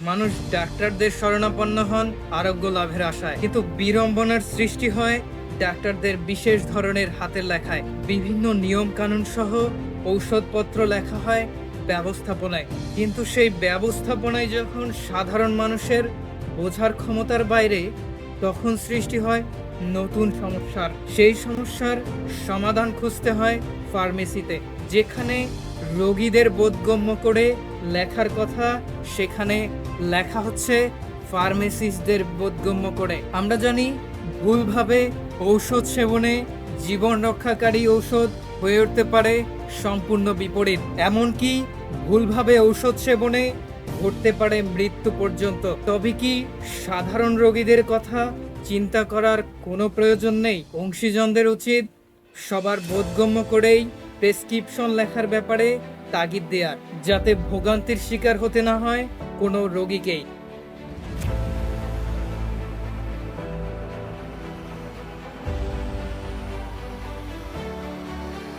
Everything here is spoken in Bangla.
মানুষ ডাক্তারদের শরণাপন্ন হন আরোগ্য লাভের আশায়। কিন্তু বিড়ম্বনার সৃষ্টি হয় ডাক্তারদের বিশেষ ধরনের হাতের লেখায়। বিভিন্ন নিয়ম কানুন সহ ঔষধপত্র লেখা হয় ব্যবস্থাপনায়। কিন্তু সেই ব্যবস্থাপনায় যখন সাধারণ মানুষের বোঝার ক্ষমতার বাইরে, তখন সৃষ্টি হয় নতুন সমস্যার। সেই সমস্যার সমাধান খুঁজতে হয় ফার্মেসিতে, যেখানে রোগীদের বোধগম্য করে লেখার কথা, সেখানে লেখা হচ্ছে ফার্মেসিস্টদের বোধগম্য করে। আমরা জানি ভুলভাবে ঔষধ সেবনে জীবন রক্ষাকারী ঔষধ হয়ে উঠতে পারে সম্পূর্ণ বিপরীত। এমনকি ভুলভাবে ঔষধ সেবনে ঘটতে পারে মৃত্যু পর্যন্ত। তবে কি সাধারণ রোগীদের কথা চিন্তা করার কোনো প্রয়োজন নেই? অংশীজনদের উচিত সবার বোধগম্য করেই প্রেসক্রিপশন লেখার ব্যাপারে তাগিদ দেওয়ার যাতে ভোগান্তির শিকার হতে না হয় কোনো রোগীকেই।